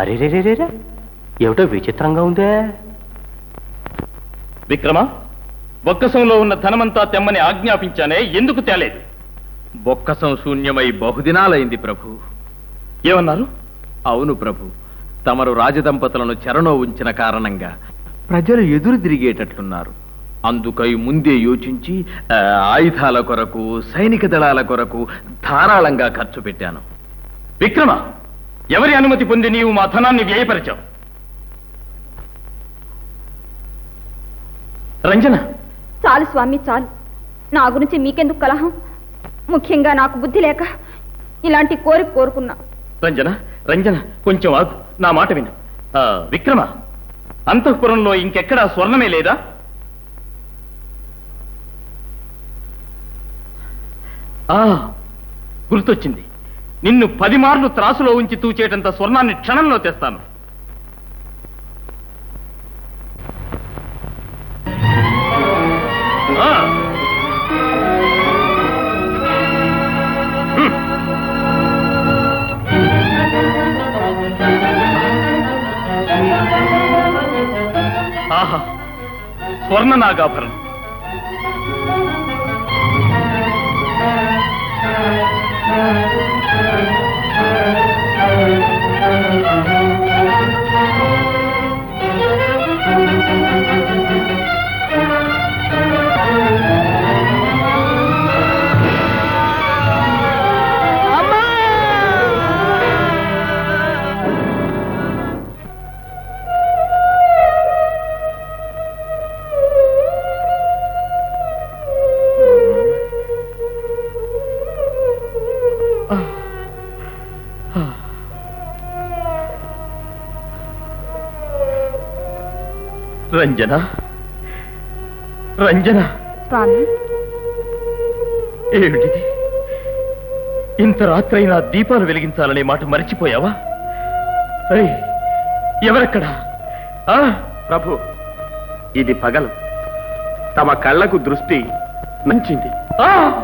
అరే ఏమిటో విచిత్రంగా ఉందే. విక్రమ బొక్కసంలో ఉన్న ధనమంతా తెమ్మని ఆజ్ఞాపించానే ఎందుకు తేలేదు? బొక్కసం శూన్యమై బహుదినాలైంది ప్రభు. ఏమన్నారు? అవును ప్రభు తమరు రాజదంపతులను చెరలో ఉంచిన కారణంగా ప్రజలు ఎదురు తిరిగేటట్లున్నారు. అందుకై ముందే యోచించి ఆయుధాల కొరకు సైనిక దళాల కొరకు ధారాళంగా ఖర్చు పెట్టాను. విక్రమ ఎవరి అనుమతి పొంది నీవు మా ధనాన్ని వ్యయపరిచావు? రంజన. చాలు స్వామి చాలు. నా గురించి మీకెందుకు కలహం? ముఖ్యంగా నాకు బుద్ధి లేక ఇలాంటి కోరిక కోరుకున్నా. రంజన రంజన కొంచెం ఆగు. నా మాట విను. ఆ, విక్రమ అంతఃపురంలో ఇంకెక్కడా స్వర్ణమే లేదా? ఆ గుర్తొచ్చింది. నిన్ను పది మార్లు త్రాసులో ఉంచి తూచేటంత స్వర్ణాన్ని క్షణంలో తెస్తాను. ఆ. ఆహా. స్వర్ణ నాగాభరణం రంజన? రంజన? స్వామి. ఏమిటిది? ఇంత రాత్రైనా దీపాలు వెలిగించాలనే మాట మర్చిపోయావా? ఏయ్, ఎవరెక్కడా? ఆ, ప్రభు ఇది పగలు. తమ కళ్ళకు దృష్టి మంచింది. ఆ!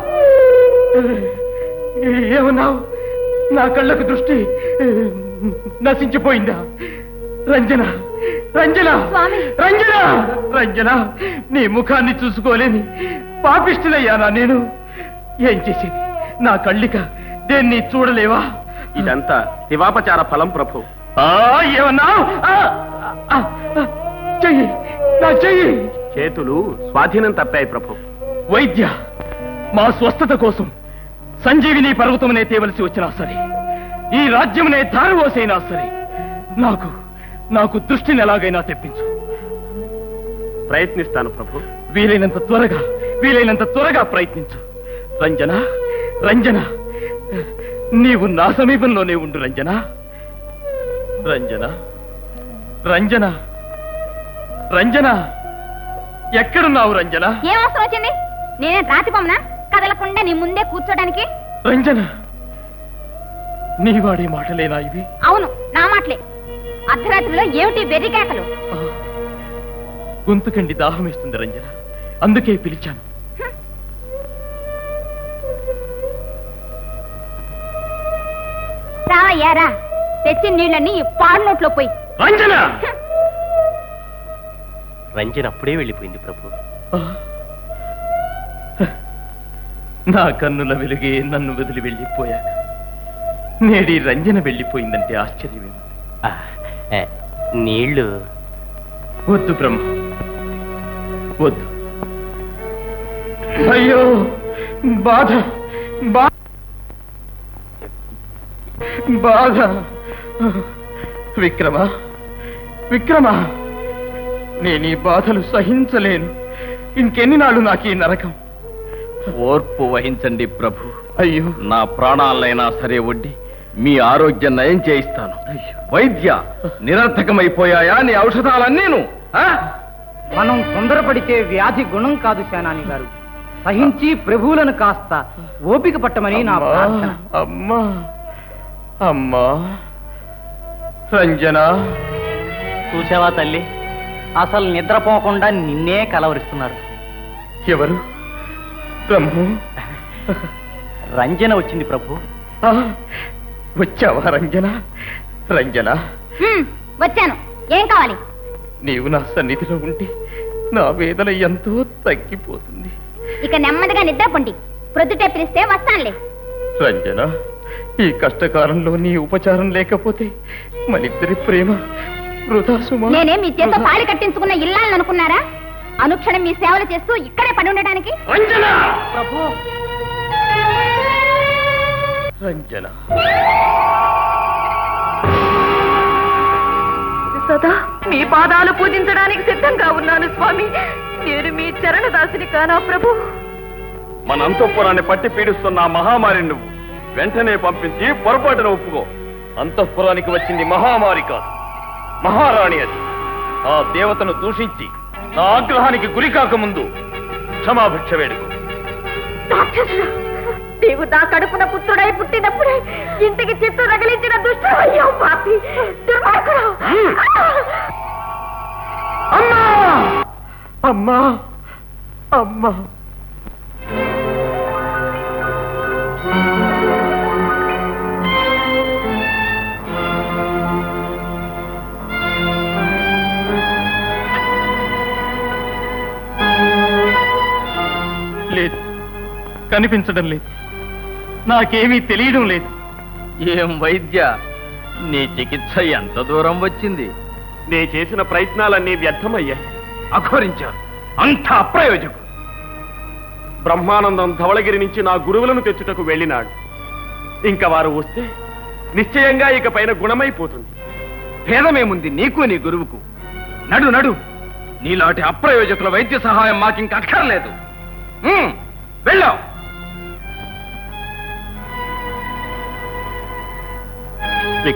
ఏమన్నావు? నా కళ్ళకు దృష్టి నశించిపోయిందా? రంజన? రంజన! స్వామి. రంజన! రంజన! నీ ముఖాన్ని చూసుకోలేని పాపిష్టినయ్యానా నేను? ఏం చేసేది? నా కళ్ళిక దేన్ని చూడలేవా? ఇదంతా శివాపచార ఫలం ప్రభు. ఆ ఏమన్నావు ఆ, ఆ, ఆ, చెయ్యి నా చెయ్యి! చేతులు స్వాధీనం తప్పాయి ప్రభు. వైద్య మా స్వస్థత కోసం సంజీవిని పర్వతమునే తేవలసి వచ్చినా సరే ఈ రాజ్యమునే ధారవోసైనా సరే నాకు నాకు దృష్టిని ఎలాగైనా తెప్పించు. ప్రయత్నిస్తాను ప్రభు. వీలైనంత త్వరగా వీలైనంత త్వరగా ప్రయత్నించు. రంజన రంజన. నీవు నా సమీపంలోనే ఉండు రంజన. రంజన రంజన. రంజన. ఎక్కడున్నావు రంజన? ఏం అవసరం వచ్చింది? నేనే రాతి బొమ్మనా? కదలకుండా నీ ముందే కూర్చోడానికి? రంజన. నీవాడే మాటలేనా ఇవి? అవును నా మాటలే. అర్ధరాత్రిలో ఏమిటి వెర్రి కేకలు? ఆ, గొంతుకండి దాహమేస్తుంది రంజన. అందుకే పిలిచాను. రావయ్యా రా తెచ్చిన నీళ్ళని ఈ పాడు నోట్లో పోయి. రంజన! రంజన్ అప్పుడే వెళ్ళిపోయింది ప్రభు. నా కన్నుల వెలుగే నన్ను వదిలి వెళ్ళిపోయాక నేడి రంజన వెళ్ళిపోయిందంటే ఆశ్చర్యమేమి ఆ, ఏ, నీళ్ళు వద్దు బ్రహ్మ. వద్దు. అయ్యో బాధ బా- బాధ. విక్రమ విక్రమ నేను ఈ బాధలు సహించలేను. ఇంకెన్ని నాళ్ళు నాకు ఈ నరకం? ఓర్పు వహించండి ప్రభు. అయ్యో. నా ప్రాణాలైనా సరే వడ్డి మీ ఆరోగ్యం నయం చేయిస్తాను. వైద్య నిరర్థకమైపోయాయా నీ ఔషధాలన్నీను ఆ? మనం తొందరపడితే వ్యాధి గుణం కాదు సేనాని గారు. సహించి ప్రభువులను కాస్త ఓపిక పట్టమని నా ప్రార్థన. అమ్మా అమ్మా. రంజన. చూసావా తల్లి? అసలు నిద్రపోకుండా నిన్నే కలవరిస్తున్నారు. ఎవరు? బ్రహ్మ రంజన వచ్చింది ప్రభు. వచ్చావా రంజన? రంజన? హ్మ్, వచ్చాను. ఏం కావాలి? నీవు నా సన్నిధిలో ఉంటే నా వేదన ఎంతో తగ్గిపోతుంది. ఇక నెమ్మదిగా నిద్రపోండి ప్రొద్దుటే పిలిస్తే వస్తానులే. రంజన ఈ కష్టకాలంలో నీ ఉపచారం లేకపోతే మనిద్దరి ప్రేమ నేనే మీ వృధా. తాళి కట్టించుకున్న ఇల్లాలని అనుకున్నారా? అనుక్షణం మీ సేవలు చేస్తూ ఇక్కడే పడి ఉండడానికి రంజన! ప్రభు రంజన సదా మీ పాదాలు పూజించడానికి సిద్ధంగా ఉన్నాను స్వామి. నేను మీ చరణ దాసిని కానా ప్రభు? మన అంతఃపురాన్ని పట్టి పీడిస్తున్న మహామారి నువ్వు. వెంటనే పంపించి పొరపాటున ఒప్పుకో. అంతఃపురానికి వచ్చింది మహామారి కాదు. మహారాణి అది. ఆ దేవతను దూషించి నా ఆగ్రహానికి గురి కాకముందు క్షమాభిక్ష వేడుకో. నీవు నా కడుపున పుత్రుడై పుట్టినప్పుడే ఇంటికి చిత్తు రగిలించిన దుష్టుడయ్యావు పాపి దుర్మార్గుడా. అమ్మా! అమ్మా! అమ్మా! లేదు. కనిపించడం లేదు. నాకేమీ తెలియడం లేదు. ఏం వైద్య నీ చికిత్స ఎంత దూరం వచ్చింది? నే చేసిన ప్రయత్నాలన్నీ వ్యర్థమయ్యాయి అఘోరించారు అంత అప్రయోజకుడు. బ్రహ్మానందం ధవళగిరి నుంచి నా గురువులను తెచ్చుటకు వెళ్ళినాడు. ఇంకా వారు వస్తే నిశ్చయంగా ఇక పైన గుణమైపోతుంది. భేదమేముంది నీకు నీ గురువుకు? నడు నడు. నీలాంటి అప్రయోజకుల వైద్య సహాయం మాకింక అక్కర్లేదు. ఉమ్, వెళ్ళాం